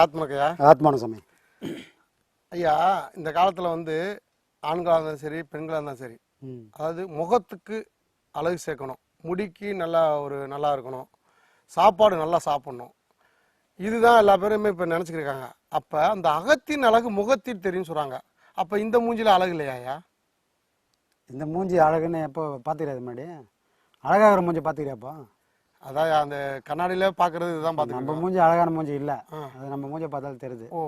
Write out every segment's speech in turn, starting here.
ஆத்மக்கையா ஆத்மான சாமி. ஐயா இந்த காலத்தில் வந்து ஆண்களாக இருந்தாலும் சரி பெண்களாக இருந்தாலும் சரி அதாவது முகத்துக்கு அழகு சேர்க்கணும். முடிக்கு நல்லா ஒரு நல்லா இருக்கணும். சாப்பாடு நல்லா சாப்பிடணும். இதுதான் எல்லா பேருமே இப்போ நினச்சிக்கிருக்காங்க. அப்போ அந்த அகத்தின் அழகு முகத்தில் தெரியும் சொல்கிறாங்க அப்போ இந்த மூஞ்சில அழகு இல்லையா ஐயா? இந்த மூஞ்சி அழகுன்னு எப்போ பார்த்துக்கிறாது முன்னாடி? அழகாகிற மூஞ்சி பார்த்துக்கிறியாப்பா? அதான் அந்த கண்ணாடியில பார்க்கறது இதுதான் நம்ம பார்த்துக்கணும் மூஞ்சி அழகான மூஞ்சி இல்லை. அது நம்ம மூஞ்சி பார்த்தாலும் தெரியுது. ஓ.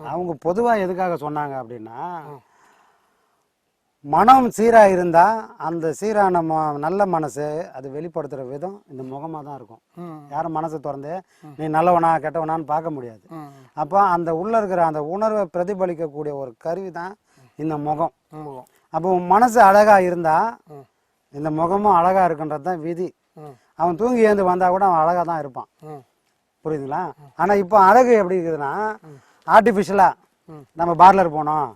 அவங்க பொதுவாக எதுக்காக சொன்னாங்க அப்படின்னா மனம் சீராக இருந்தால் அந்த சீரான ம நல்ல மனசு அது வெளிப்படுத்துகிற விதம் இந்த முகமாக தான் இருக்கும். யாரும் மனசை திறந்து நீ நல்லவனா கெட்டவனான்னு பார்க்க முடியாது. அப்போ அந்த உள்ள இருக்கிற அந்த உணர்வை பிரதிபலிக்கக்கூடிய ஒரு கருவி தான் இந்த முகம். அப்போ மனசு அழகா இருந்தா ம். இந்த முகமும் அழகா இருக்குன்றது தான் விதி. அவன் தூங்கி எழுந்து வந்தா கூட அவன் அழகா தான் இருப்பான். புரியுதுங்களா? ஆனா இப்போ அழகு எப்படி இருக்குதுன்னா ஆர்டிஃபிஷியலா. நம்ம பார்லர் போனோம்.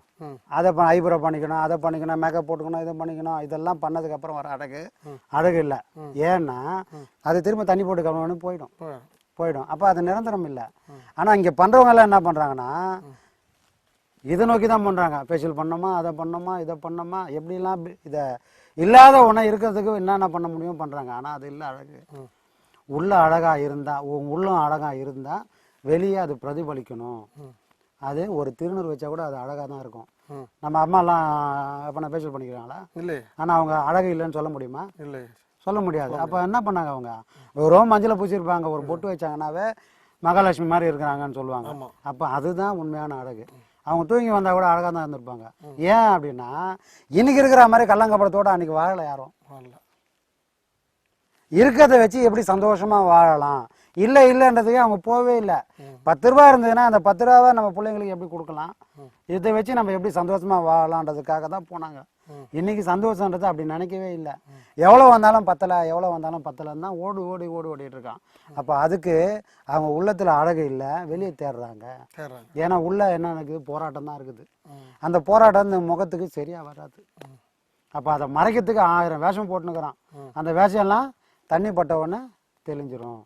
அதை ஐப்ரோ பண்ணிக்கணும் அதை பண்ணிக்கணும் மேக்கப் போட்டுக்கணும் இதை பண்ணிக்கணும் இதெல்லாம் பண்ணதுக்கு அப்புறம் வர அழகு. அழகு இல்லை. ஏன்னா அது திரும்ப தண்ணி போட்டு கவனம் போயிடும். போயிடும். அப்போ அது நிரந்தரம் இல்லை. ஆனால் இங்கே பண்ணுறவங்க எல்லாம் என்ன பண்ணுறாங்கன்னா இதை நோக்கி தான் பண்ணுறாங்க ஃபேஷியல் பண்ணோமா அதை பண்ணோமா இதை பண்ணோமா எப்படிலாம் இதை இல்லாத ஒன்றை இருக்கிறதுக்கு என்னென்ன பண்ண முடியும் பண்ணுறாங்க ஆனால் அது இல்லை அழகு. ம். உஉள்ள அழகாக இருந்தால் உன் உள்ளம் அழகாக இருந்தால் வெளியே அது பிரதிபலிக்கணும். அது ஒரு திருநூறு வச்சா கூட அது அழகாக தான் இருக்கும். நம்ம அம்மாலாம் எப்போ நான் பண்ணிக்கிறாங்களா? இல்லையே ஆனால் அவங்க அழகு இல்லைன்னு சொல்ல முடியுமா? இல்லையே சொல்ல முடியாது. அப்போ என்ன பண்ணாங்க அவங்க? ஒரு மஞ்சளை பூசியிருப்பாங்க. ஒரு பொட்டு வச்சாங்கன்னாவே மகாலட்சுமி மாதிரி இருக்கிறாங்கன்னு சொல்லுவாங்க. அப்போ அதுதான் உண்மையான அழகு. அவங்க தூங்கி வந்தா கூட அழகாக தான் இருந்திருப்பாங்க. ஏன் அப்படின்னா இன்னைக்கு இருக்கிற மாதிரி கள்ளங்கப்படத்தோட அன்னைக்கு வாழலை யாரும். இருக்கிறத வச்சு எப்படி சந்தோஷமா வாழலாம்? இல்லை இல்லைன்றதுக்கு அவங்க போவே இல்லை. பத்து ரூபா இருந்ததுன்னா அந்த பத்து ரூபாவை நம்ம பிள்ளைங்களுக்கு எப்படி கொடுக்கலாம்? இதை வச்சு நம்ம எப்படி சந்தோஷமா வாழலான்றதுக்காக தான் போனாங்க. இன்னைக்கு சந்தோஷன்றது அப்படி நினைக்கவே இல்லை. எவ்வளோ வந்தாலும் பத்தலை எவ்வளோ வந்தாலும் பத்தலைன்னு தான் ஓடு ஓடி ஓடி ஓடிட்டு இருக்கான். அப்போ அதுக்கு அவங்க உள்ளத்துல அழகு இல்லை வெளியே தேடுறாங்க ஏன்னா உள்ள என்ன இருக்குது போராட்டம் தான் இருக்குது. அந்த போராட்டம் இந்த முகத்துக்கு சரியா வராது. அப்போ அதை மறைக்கிறதுக்கு ஆயிரம் வேஷம் போட்டுனுக்குறான் அந்த வேஷம் எல்லாம் தண்ணி பட்ட உடனே தெளிஞ்சிரும்.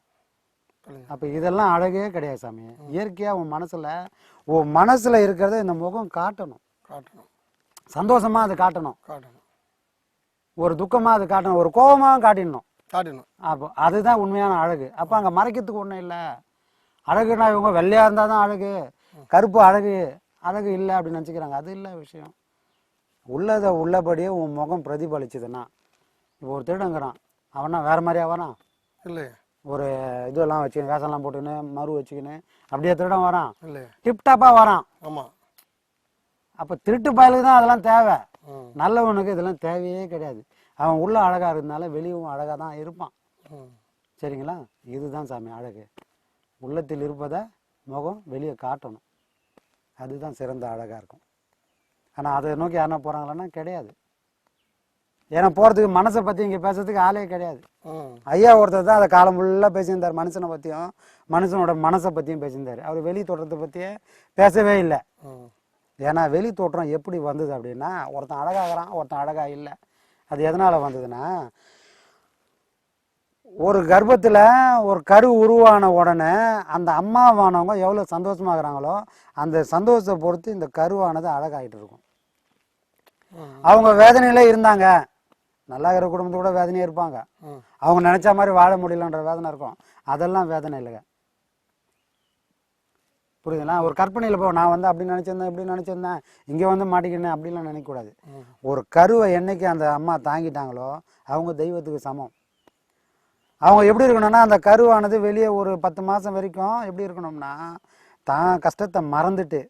அப்போ இதெல்லாம் அழகே கிடையாது சாமி. இயற்கையாக உன் மனசுல உன் மனசுல இருக்கிறத இந்த முகம் காட்டணும். காட்டணும். சந்தோஷமா அது காட்டணும். காட்டணும். ஒரு துக்கமா அது காட்டணும். ஒரு கோபமாக காட்டிடணும். காட்டணும் அப்போ அதுதான் உண்மையான அழகு. அப்போ அங்கே மறைக்கிறதுக்கு ஒன்றும் இல்லை. அழகுனா இவங்க வெள்ளையா இருந்தால் தான் அழகு. கருப்பு அழகு அழகு இல்லை அப்படின்னு நினச்சிக்கிறாங்க. அது இல்லை விஷயம். உள்ளதை உள்ளபடியே உன் முகம் பிரதிபலிச்சுதுன்னா இப்போ ஒரு திருடங்கிறான் அவனா வேற மாதிரியா வரான் இல்லையே. ஒரு இதெல்லாம் வச்சுக்கின்னு வேஷம்லாம் போட்டுக்கின்னு மறு வச்சுக்கின்னு அப்படியே திருடன் வரான். இல்லையே. டிப்டாப்பாக வரான். ஆமா. அப்போ திருட்டு பயலுக்கு தான் அதெல்லாம் தேவை. நல்லவனுக்கு இதெல்லாம் தேவையே கிடையாது. அவன் உள்ள அழகாக இருந்தால வெளியும் அழகாக தான் இருப்பான். சரிங்களா? இதுதான் சாமி அழகு. உள்ளத்தில் இருப்பதை முகம் வெளியே காட்டணும். அதுதான் சிறந்த அழகாக இருக்கும். ஆனால் அதை நோக்கி யாருனா போகிறாங்களான்னா கிடையாது. ஏன்னா போகிறதுக்கு மனசை பற்றி இங்கே பேசுறதுக்கு ஆளே கிடையாது. ஐயா ஒருத்தர் தான் அதை காலம் ஃபுல்லாக பேசியிருந்தார். மனுஷனை பற்றியும் மனுஷனோட மனசை பற்றியும் பேசியிருந்தார். அவர் வெளி தோற்றத்தை பற்றியே பேசவே இல்லை. ஏன்னா வெளி தோற்றம் எப்படி வந்தது அப்படின்னா ஒருத்தன் அழகாகிறான் ஒருத்தன் அழகா இல்லை. அது எதனால் வந்ததுன்னா ஒரு கர்ப்பத்தில் ஒரு கரு உருவான உடனே அந்த அம்மாவானவங்க எவ்வளோ சந்தோஷமாகறாங்களோ அந்த சந்தோஷத்தை பொறுத்து இந்த கருவானது அழகாயிட்டு இருக்கும். அவங்க வேதனையில இருந்தாங்க. நல்லா இருக்கிற குடும்பத்தோட வேதனையே இருப்பாங்க. அவங்க நினைச்ச மாதிரி வாழ முடியலன்ற வேதனை இருக்கும். அதெல்லாம் வேதனை இல்லைங்க. புரியுதுங்களா? ஒரு கற்பனையில் போ நான் வந்து அப்படி நினச்சிருந்தேன் இப்படி நினச்சிருந்தேன் இங்கே வந்து மாட்டிக்கினேன் அப்படிலாம் நினைக்கக்கூடாது. ஒரு கருவை என்னைக்கு அந்த அம்மா தாங்கிட்டாங்களோ அவங்க தெய்வத்துக்கு சமம். அவங்க எப்படி இருக்கணும்னா அந்த கருவானது வெளியே ஒரு பத்து மாதம் வரைக்கும் எப்படி இருக்கணும்னா தான் கஷ்டத்தை மறந்துட்டு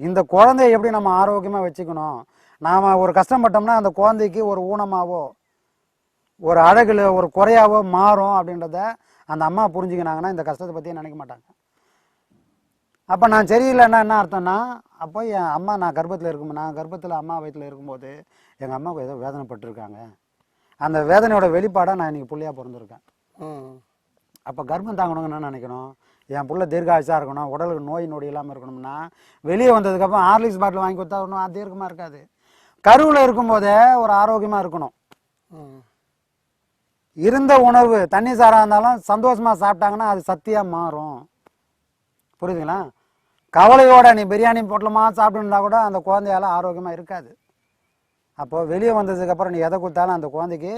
இந்த குழந்தைய எப்படி நம்ம ஆரோக்கியமாக வச்சுக்கணும்? நாம் ஒரு கஷ்டப்பட்டோம்னா அந்த குழந்தைக்கு ஒரு ஊனமாவோ ஒரு அழகுல ஒரு குறையாவோ மாறும் அப்படின்றத அந்த அம்மா புரிஞ்சுக்கினாங்கன்னா இந்த கஷ்டத்தை பற்றியே நினைக்க மாட்டாங்க. அப்போ நான் சரியில்லைன்னா என்ன அர்த்தம்னா அப்போ என் அம்மா நான் கர்ப்பத்தில் இருக்கும் நான் கர்ப்பத்தில் அம்மா வயிற்றில் இருக்கும்போது எங்கள் அம்மாவுக்கு ஏதோ வேதனைப்பட்டிருக்காங்க. அந்த வேதனையோட வெளிப்பாடாக நான் இன்னைக்கு புள்ளையாக பிறந்திருக்கேன். ம். அப்போ கர்ப்பம் தாங்கணும்னு என்ன நினைக்கணும்? என் புள்ள தீர்க்காயுசாக இருக்கணும் உடலுக்கு நோய் நொடி இல்லாமல் இருக்கணும்னா வெளியே வந்ததுக்கப்புறம் ஹார்லிக்ஸ் பாட்டில் வாங்கி கொடுத்தா ஒன்றும் தீர்க்கமாக இருக்காது. கருவில் இருக்கும்போதே ஒரு ஆரோக்கியமாக இருக்கணும். இருந்த உணவு தண்ணி சாராக இருந்தாலும் சந்தோஷமாக சாப்பிட்டாங்கன்னா அது சத்தியாக மாறும். புரியுதுங்களா? கவலையோட நீ பிரியாணி போட்டலமா சாப்பிட்டுருந்தா கூட அந்த குழந்தையால ஆரோக்கியமாக இருக்காது. அப்போது வெளியே வந்ததுக்கப்புறம் நீ எதை கொடுத்தாலும் அந்த குழந்தைக்கு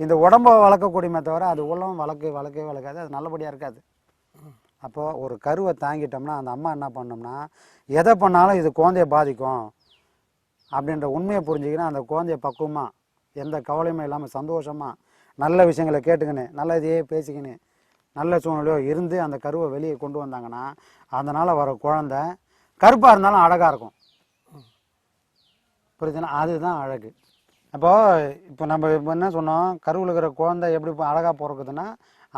இந்த உடம்ப வளர்க்கக்கூடியமே தவிர அது உள்ளவும் வளர்க்க வளர்க்கவே வளர்க்காது. அது நல்லபடியாக இருக்காது. அப்போது ஒரு கருவை தாங்கிட்டோம்னா அந்த அம்மா என்ன பண்ணோம்னா எதை பண்ணாலும் இது குழந்தைய பாதிக்கும். அப்படின்ற உண்மையை புரிஞ்சுக்கினா அந்த குழந்தைய பக்குவமாக எந்த கவலையுமே இல்லாமல் சந்தோஷமாக நல்ல விஷயங்களை கேட்டுக்கின்னு நல்ல இதையே பேசிக்கின்னு நல்ல சூழ்நிலையோ இருந்து அந்த கருவை வெளியே கொண்டு வந்தாங்கன்னா அதனால் வர குழந்த கருப்பாக இருந்தாலும் அழகாக இருக்கும். புரியுதுங்களா அதுதான் அழகு. அப்போது இப்போ நம்ம இப்போ என்ன சொன்னோம்? கருவில் இருக்கிற குழந்தை எப்படி இப்போ அழகாக பிறக்குதுன்னா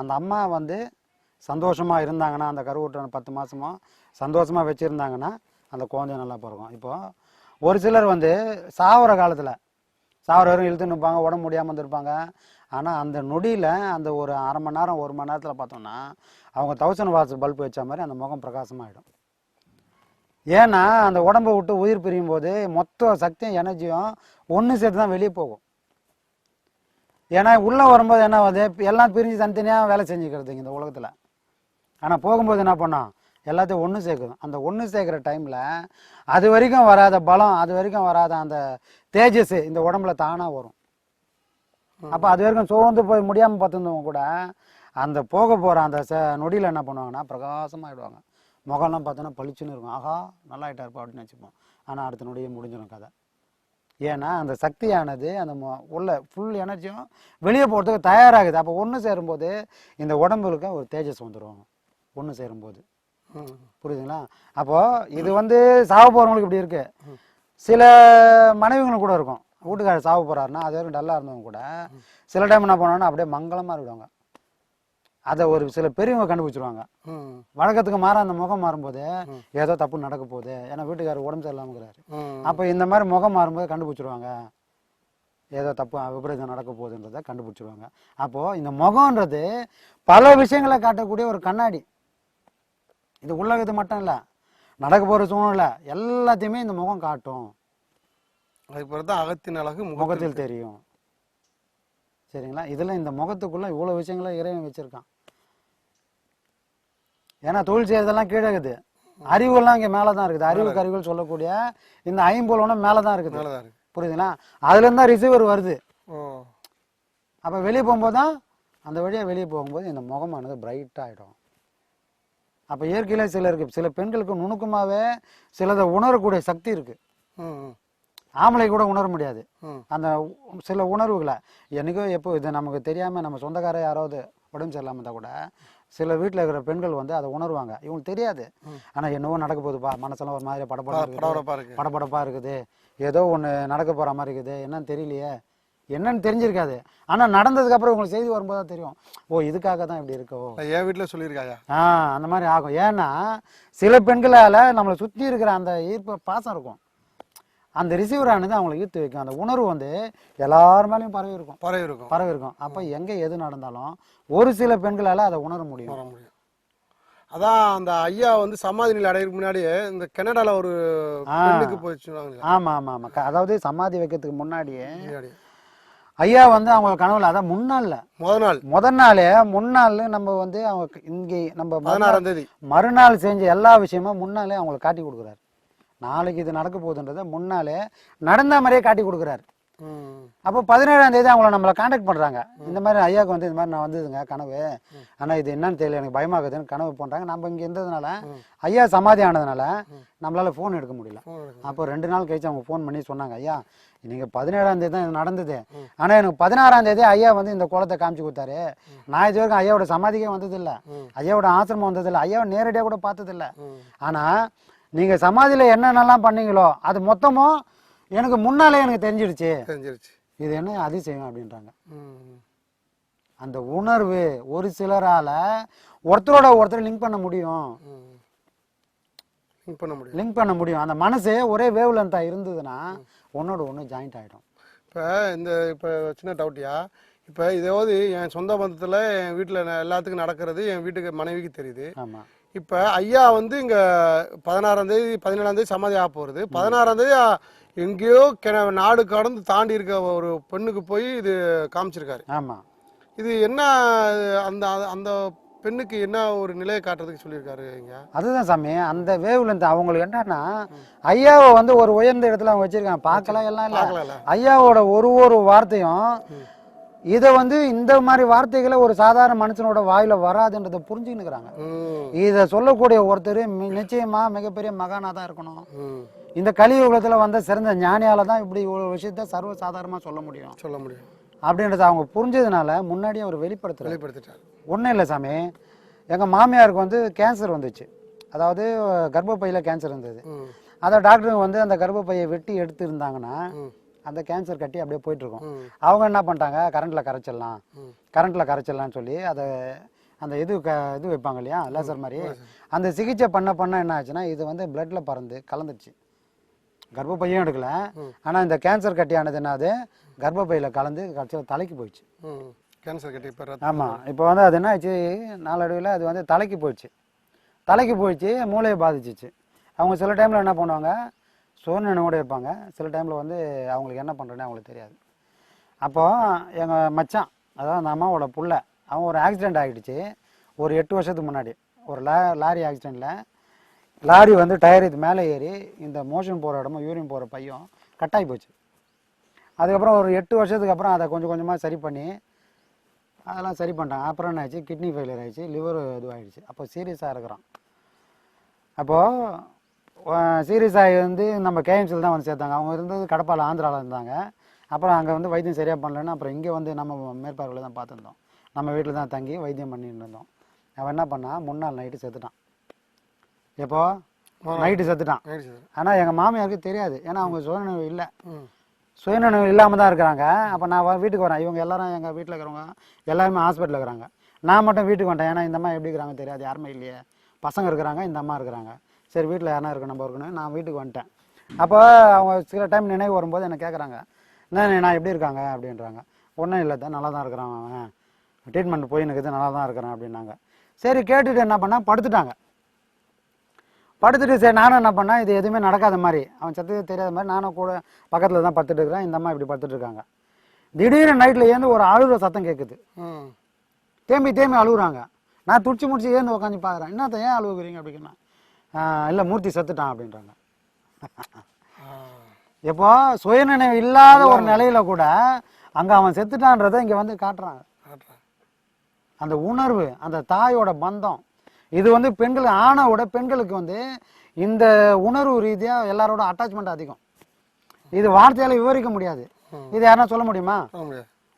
அந்த அம்மா வந்து சந்தோஷமாக இருந்தாங்கன்னா அந்த கருவுற்ற பத்து மாதமும் சந்தோஷமாக வச்சுருந்தாங்கன்னா அந்த குழந்தைய நல்லா பிறக்கும். இப்போது ஒரு சிலர் வந்து சாவர காலத்தில் சாவர வரும் இழுத்துன்னு இருப்பாங்க உடம்பு முடியாமல் இருந்திருப்பாங்க. ஆனால் அந்த நொடியில் அந்த ஒரு அரை மணி நேரம் ஒரு மணி நேரத்தில் பார்த்தோம்னா அவங்க தௌசண்ட் வாட்ஸ் பல்ப் வச்ச மாதிரி அந்த முகம் பிரகாசமாகிடும் ஏன்னா அந்த உடம்பை விட்டு உயிர் பிரியும் போது மொத்த சக்தியும் எனர்ஜியும் ஒன்று சேர்த்து தான் வெளியே போகும். ஏன்னா உள்ளே வரும்போது என்ன ஆகுது? எல்லாம் பிரிஞ்சு தனித்தனியாக வேலை செஞ்சுக்கிறதுங்க இந்த உலகத்தில். ஆனால் போகும்போது என்ன பண்ணோம் எல்லாத்தையும் ஒன்று சேர்க்குது. அந்த ஒன்று சேர்க்குற டைமில் அது வரைக்கும் வராத பலம் அது வரைக்கும் வராத அந்த தேஜஸ் இந்த உடம்புல தானாக வரும். அப்போ அது வரைக்கும் சோர்ந்து போய் முடியாமல் பார்த்துருந்தவங்க கூட அந்த போக போகிற அந்த ச நொடியில் என்ன பண்ணுவாங்கன்னா பிரகாசமாகிடுவாங்க முகம்லாம் பார்த்தோன்னா பளிச்சுன்னு இருக்கும். ஆஹா நல்லா ஆகிட்டாருப்பா அப்படின்னு வச்சுப்போம் ஆனால் அடுத்த நொடியே முடிஞ்சிடும் கதை. ஏன்னா அந்த சக்தியானது அந்த மொ- உள்ள ஃபுல் எனர்ஜியும் வெளியே போகிறதுக்கு தயாராகுது. அப்போ ஒன்று சேரும்போது இந்த உடம்புக்கு ஒரு தேஜஸ் வந்துடும் ஒன்று சேரும்போது. ம். புரியுதுங்களா? அப்போ இது வந்து சாவ போறவங்களுக்கு இப்படி இருக்கு. சில மனைவிகளும் கூட இருக்கும். வீட்டுக்காரர் சாவ போறாருன்னா அது வரைக்கும் டல்லா இருந்தவங்க கூட சில டைம் என்ன பண்ணுவாங்கன்னா அப்படியே மங்களமா இருக்காங்க அதை ஒரு சில பெரியவங்க கண்டுபிடிச்சிருவாங்க. வழக்கத்துக்கு மாற அந்த முகம் மாறும்போது ஏதோ தப்பு நடக்க போகுது ஏன்னா வீட்டுக்காரர் உடம்பு சரியில்லாமக்கிறாரு. அப்போ இந்த மாதிரி முகம் மாறும்போது கண்டுபிடிச்சிருவாங்க. ஏதோ தப்பு விபரீதம் நடக்க போகுதுன்றதை கண்டுபிடிச்சிருவாங்க. அப்போது இந்த முகம்ன்றது பல விஷயங்களை காட்டக்கூடிய ஒரு கண்ணாடி. இது உள்ளகத்து மட்டும் இல்லை நடக்க போகிற சூழ்நிலை எல்லாத்தையுமே இந்த முகம் காட்டும். அதுக்கு பிறகு தான் அகத்தின் அழகு முகத்தில் தெரியும். சரிங்களா? இதில் இந்த முகத்துக்குள்ள இவ்வளோ விஷயங்களை இறைவன் வச்சிருக்கான். ஏன்னா தொழில் செய்யறதெல்லாம் கீழே இருக்குது அறிவுலாம் இங்கே மேலே தான் இருக்குது அறிவு கருவிகள் சொல்லக்கூடிய இந்த ஐம்பொலனும் மேலே தான் இருக்குது. புரியுதுங்களா? அதுலேருந்து தான் ரிசீவர் வருது. ஓ. அப்போ வெளியே போகும்போது தான் அந்த வழியாக வெளியே போகும்போது இந்த முகமானது பிரைட் ஆகிடும் அப்போ இயற்கையில சிலருக்கு சில பெண்களுக்கு நுணுக்கமாகவே சிலதை உணரக்கூடிய சக்தி இருக்குது. ஆம்பளை கூட உணர முடியாது. அந்த சில உணர்வுகளை என்னைக்கோ எப்போ இது நமக்கு தெரியாமல் நம்ம சொந்தக்கார யாராவது உடம்பு சரியில்லாமல் இருந்தால் கூட சில வீட்டில் இருக்கிற பெண்கள் வந்து அதை உணர்வாங்க. இவங்களுக்கு தெரியாது. ஆனால் என்னவோ நடக்க போகுதுப்பா மனசெல்லாம் ஒரு மாதிரி படப்படம் இருக்குது படபடப்பா இருக்குது. ஏதோ ஒன்று நடக்க போகிற மாதிரி இருக்குது. என்னன்னு தெரியலையே. என்னன்னு தெரிஞ்சிருக்காது. ஆனால் நடந்ததுக்கு அப்புறம் உங்களுக்கு செய்தி வரும்போது தான் தெரியும். ஓ இதுக்காக தான் இப்படி இருக்கோ. என் வீட்டில் சொல்லியிருக்காயா? ஆ அந்த மாதிரி ஆகும். ஏன்னா சில பெண்களால் நம்மளை சுற்றி இருக்கிற அந்த ஈர்ப்பு பாசம் இருக்கும். அந்த ரிசீவர் ஆனது அவங்களை ஈர்த்து வைக்கும். அந்த உணர்வு வந்து எல்லார் மேலேயும் பரவி இருக்கும். பறவை இருக்கும் பரவி இருக்கும். அப்போ எங்கே எது நடந்தாலும் ஒரு சில பெண்களால் அதை உணர முடியும். முடியும். அதான் அந்த ஐயா வந்து சமாதி நிலை அடையிறதுக்கு முன்னாடியே இந்த கனடால ஒரு. பெண்ணுக்கு போய் சொன்னாங்க ஆமாம் ஆமாம் ஆமாம் அதாவது சமாதி வைக்கிறதுக்கு முன்னாடியே முன்னாடி ஐயா வந்து அவங்க கனவுல அதான் முன்னாள்ல. முத நாள். முதல் நாளே முன்னாள் நம்ம வந்து அவங்க இங்கே நம்ம பதினாறாம் தேதி. மறுநாள் செஞ்ச எல்லா விஷயமும் முன்னாலே அவங்களுக்கு காட்டி கொடுக்குறாரு. நாளைக்கு இது நடக்க போகுதுன்றதை முன்னாலே நடந்த மாதிரியே காட்டி கொடுக்குறாரு. அப்போ பதினேழாம் தேதி அவங்கள நம்மளை காண்டாக்ட் பண்ணுறாங்க இந்த மாதிரி ஐயாவுக்கு வந்து இந்த மாதிரி நான் வந்ததுங்க கனவு. ஆனால் இது என்னன்னு தெரியல எனக்கு பயமாகுதுன்னு கனவு பண்ணுறாங்க நம்ம இங்கே இருந்ததுனால ஐயா சமாதி ஆனதுனால நம்மளால ஃபோன் எடுக்க முடியல. அப்போ ரெண்டு நாள் கழிச்சு அவங்க ஃபோன் பண்ணி சொன்னாங்க ஐயா நீங்கள் பதினேழாம் தேதி தான் இது நடந்தது. ஆனால் எனக்கு பதினாறாம் தேதி ஐயா வந்து இந்த குளத்தை காமிச்சு கொடுத்தாரு. நான் இது வரைக்கும் ஐயாவோட சமாதிக்கே வந்ததில்ல. ஐயாவோட ஆசிரமம் வந்ததில்ல. ஐயாவை நேரடியாக கூட பார்த்ததில்ல. ஆனால் நீங்கள் சமாதியில் என்னென்னலாம் பண்ணீங்களோ அது மொத்தமும் எனக்கு முன்னாலே எனக்கு தெரிஞ்சிடுச்சு. தெரிஞ்சிருச்சு. இது என்ன அதிசயம் அப்படின்றாங்க. அந்த உணர்வு ஒரு சிலரால ஒருத்தரோட ஒருத்தர் லிங்க் பண்ண முடியும். லிங்க் பண்ண முடியும். லிங்க் பண்ண முடியும். அந்த மனசு ஒரே வேவ் லென்த்தா இருந்ததுன்னா ஒன்னோட ஒன்று ஜாயிண்ட் ஆகிடும் இப்போ இந்த இப்போ சின்ன டவுட்டியா இப்போ இதாவது என் சொந்த பந்தத்தில் என் வீட்டில் எல்லாத்துக்கும் நடக்கிறது என் வீட்டுக்கு மனைவிக்கு தெரியுது. ஆமாம் இப்போ ஐயா வந்து இங்கே பதினாறாம் தேதி பதினேழாம் தேதி சமாதி ஆக போகிறது பதினாறாம் தேதி எங்கேயோ நாடு கடந்து தாண்டி இருக்க ஒரு பெண்ணுக்கு போய் இது காமிச்சிருக்காரு. ஆமாம் இது என்ன அந்த அந்த பெண்ணுக்கு என்ன ஒரு நிலையை காட்டுறதுக்கு சொல்லியிருக்காரு இங்க அதுதான் சாமி அந்த வேவ் லென்த் அவங்களுக்கு என்னன்னா ஐயாவை வந்து ஒரு உயர்ந்த இடத்துல அவங்க வச்சிருக்காங்க. பார்க்கலாம் எல்லாம் இல்லை. ஐயாவோட ஒரு ஒரு வார்த்தையும் இதை வந்து இந்த மாதிரி வார்த்தைகளை ஒரு சாதாரண மனுஷனோட வாயில வராதுன்றதை புரிஞ்சுக்கினுக்குறாங்க ம். இதை சொல்லக்கூடிய ஒருத்தர் நிச்சயமா மிகப்பெரிய மகானா தான் இருக்கணும். இந்த கலியுகத்துல வந்த சிறந்த ஞானியால தான் இப்படி ஒரு விஷயத்த சர்வ சாதாரணமா சொல்ல முடியும். சொல்ல முடியும். அப்படின்றத அவங்க புரிஞ்சதுனால முன்னாடியே அவர் வெளிப்படுத்துறாரு. வெளிப்படுத்திட்டார். ஒன்றும் இல்லை சாமி. எங்கள் மாமியாருக்கு வந்து கேன்சர் வந்துச்சு. அதாவது கர்ப்பப்பையில் கேன்சர் இருந்தது. அதை டாக்டருங்க வந்து அந்த கர்ப்பப்பையை வெட்டி எடுத்திருந்தாங்கன்னா அந்த கேன்சர் கட்டி அப்படியே போயிட்டு இருக்கும் ம். அவங்க என்ன பண்ணிட்டாங்க? கரண்ட்டில் கரைச்சிடலாம். கரண்ட்டில் கரைச்சிடலாம்னு சொல்லி அதை அந்த இது க இது வைப்பாங்க இல்லையா? லேசர் மாதிரி. அந்த சிகிச்சை பண்ண பண்ண என்ன ஆச்சுன்னா இது வந்து பிளட்ல பறந்து கலந்துருச்சு. கர்ப்பப்பையும் எடுக்கல. ஆனால் இந்த கேன்சர் கட்டியானது என்னது? கர்ப்பப்பையில் கலந்து கடைசியில் தலைக்கு போயிடுச்சு. கேன்சர் கட்டி இப்போ ஆமாம் இப்போ வந்து அது என்ன ஆச்சு? நாளடைவில் அது வந்து தலைக்கு போயிடுச்சு. தலைக்கு போயிடுச்சு மூளையை பாதிச்சிச்சு. அவங்க சில டைமில் என்ன பண்ணுவாங்க? சோர்நினைவோடு இருப்பாங்க. சில டைமில் வந்து அவங்களுக்கு என்ன பண்ணுறேன்னு அவங்களுக்கு தெரியாது. அப்போது எங்கள் மச்சான் அதாவது அந்த அம்மாவோட புள்ள அவன் ஒரு ஆக்சிடெண்ட் ஆகிடுச்சு ஒரு எட்டு வருஷத்துக்கு முன்னாடி. ஒரு லா லாரி ஆக்சிடெண்ட்டில் லாரி வந்து டயர் இது மேலே ஏறி இந்த மோஷன் போகிற இடமும் யூரின் போகிற பையன் கட்டாகி போச்சு. அதுக்கப்புறம் ஒரு எட்டு வருஷத்துக்கு அப்புறம் அதை கொஞ்சம் கொஞ்சமாக சரி பண்ணி அதெல்லாம் சரி பண்ணிட்டாங்க. அப்புறம் என்ன ஆச்சு கிட்னி ஃபெயிலியர் ஆகிடுச்சு லிவர் இதுவாகிடுச்சு அப்போ சீரியஸாக இருக்கிறான். அப்போது சீரியஸ் ஆகி வந்து நம்ம கேஎம்சியில் தான் வந்து சேர்த்தாங்க. அவங்க இருந்தது கடப்பால் ஆந்திராவில் இருந்தாங்க. அப்புறம் அங்கே வந்து வைத்தியம் சரியாக பண்ணலன்னு அப்புறம் இங்கே வந்து நம்ம மேற்பார்வையில் தான் பார்த்துருந்தோம். நம்ம வீட்டில் தான் தங்கி வைத்தியம் பண்ணிட்டு இருந்தோம். அவன் என்ன பண்ணான் முன்னாள் நைட்டு செத்துட்டான். எப்போ? நைட்டு செத்துட்டான். ஆனால் எங்கள் மாமியாருக்கு தெரியாது. ஏன்னா அவங்க சுயநினைவு இல்லை. சுயநினைவு இல்லாமல் தான் இருக்கிறாங்க. அப்போ நான் வீட்டுக்கு வரேன். இவங்க எல்லாரும் எங்கள் வீட்டில் இருக்கிறவங்க எல்லாருமே ஹாஸ்பிட்டலில் இருக்கிறாங்க. நான் மட்டும் வீட்டுக்கு வந்துட்டேன். ஏன்னா இந்த அம்மா எப்படி இருக்கிறாங்க தெரியாது. யாருமே இல்லையே. பசங்க இருக்கிறாங்க இந்த அம்மா இருக்கிறாங்க. சரி வீட்டில் யாரா இருக்கு நம்ம இருக்கணும். நான் வீட்டுக்கு வந்துட்டேன். அப்போ அவங்க சில டைம் நினைவு வரும்போது என்ன கேட்குறாங்க என்ன நான் எப்படி இருக்காங்க? அப்படின்றாங்க. ஒன்றும் இல்லை தான் நல்லா தான் இருக்கிறான் அவன். ட்ரீட்மெண்ட் போய் எனக்கு நல்லா தான் இருக்கிறான் அப்படின்னாங்க. சரி கேட்டுட்டு என்ன பண்ணா படுத்துட்டாங்க. படுத்துட்டு சரி நானும் என்ன பண்ணேன் இது எதுவுமே நடக்காத மாதிரி அவன் சத்தது தெரியாத மாதிரி நானும் கூட பக்கத்தில் தான் படுத்துட்டு இருக்கிறேன் இந்த அம்மா இப்படி படுத்துட்டு இருக்காங்க. திடீர்னு நைட்டில் ஏந்து ஒரு அழுகிற சத்தம் கேட்குது தேம்பி தேம்பி அழுகுறாங்க. நான் துடிச்சு முடிச்சு ஏந்து உட்காந்து பார்க்குறேன் என்னத்த ஏன் அழுகுறீங்க அப்படின்னா இல்லை மூர்த்தி செத்துட்டான் அப்படின்றாங்க. ஆ. எப்போ? சுயநினைவு இல்லாத ஒரு நிலையில கூட அங்கே அவன் செத்துட்டான்றதை இங்கே வந்து காட்டுறாங்க. காட்டுறேன் அந்த உணர்வு அந்த தாயோட பந்தம் இது வந்து பெண்கள் ஆணை விட பெண்களுக்கு வந்து இந்த உணர்வு ரீதியாக எல்லாரோட அட்டாச்மெண்ட் அதிகம். இது வார்த்தையால விவரிக்க முடியாது. இது யாருன்னா சொல்ல முடியுமா?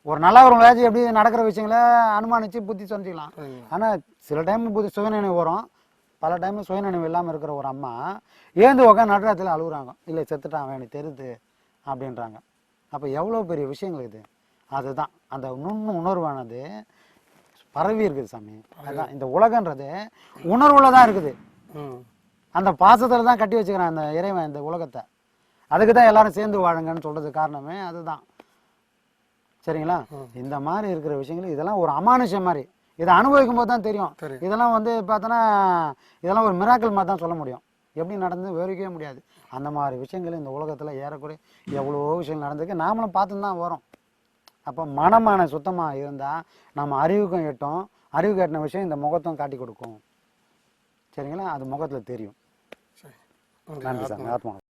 ஒரு நல்ல ஒரு வேஜி எப்படி நடக்கிற விஷயங்களை அனுமானிச்சு புத்தி சொல்லிக்கலாம் ஆனால் சில டைம் புத்தி சுயநினைவு வரும். பல டைம் சுயநினைவு இல்லாமல் இருக்கிற ஒரு அம்மா ஏந்து உட்காந்து நடுராத்தில் அழுகுறாங்க. இல்லை செத்துட்டான் அவன் எனக்கு தெரியுது அப்படின்றாங்க. அப்போ எவ்வளோ பெரிய விஷயங்கள் இது? அதுதான். அந்த நுண்ணு உணர்வானது பரவி இருக்குது சாமி. அதான் இந்த உலகன்றது உணர்வுல தான் இருக்குது. அந்த பாசத்தில் தான் கட்டி வச்சுக்கிறான் அந்த இறைவன் இந்த உலகத்தை. அதுக்கு தான் எல்லாரும் சேர்ந்து வாழுங்கன்னு சொல்றது காரணமே அதுதான். சரிங்களா? இந்த மாதிரி இருக்கிற விஷயங்கள் இதெல்லாம் ஒரு அமானுஷம் மாதிரி. இதை அனுபவிக்கும் போது தான் தெரியும். இதெல்லாம் வந்து பார்த்தோன்னா இதெல்லாம் ஒரு மிராக்கள் மாதிரி தான் சொல்ல முடியும். எப்படி நடந்து விவரிக்கவே முடியாது. அந்த மாதிரி விஷயங்கள் இந்த உலகத்தில் ஏறக்குறைய எவ்வளோ விஷயங்கள் நடந்திருக்கு. நாமளும் பார்த்து தான் வரோம். அப்போ மனமான சுத்தமாக இருந்தால் நம்ம அறிவுக்கும் எட்டும். அறிவுக்கு எட்டின விஷயம் இந்த முகத்தும் காட்டி கொடுக்கும். சரிங்களா? அது முகத்தில் தெரியும். நன்றி. சார். ஆத்மா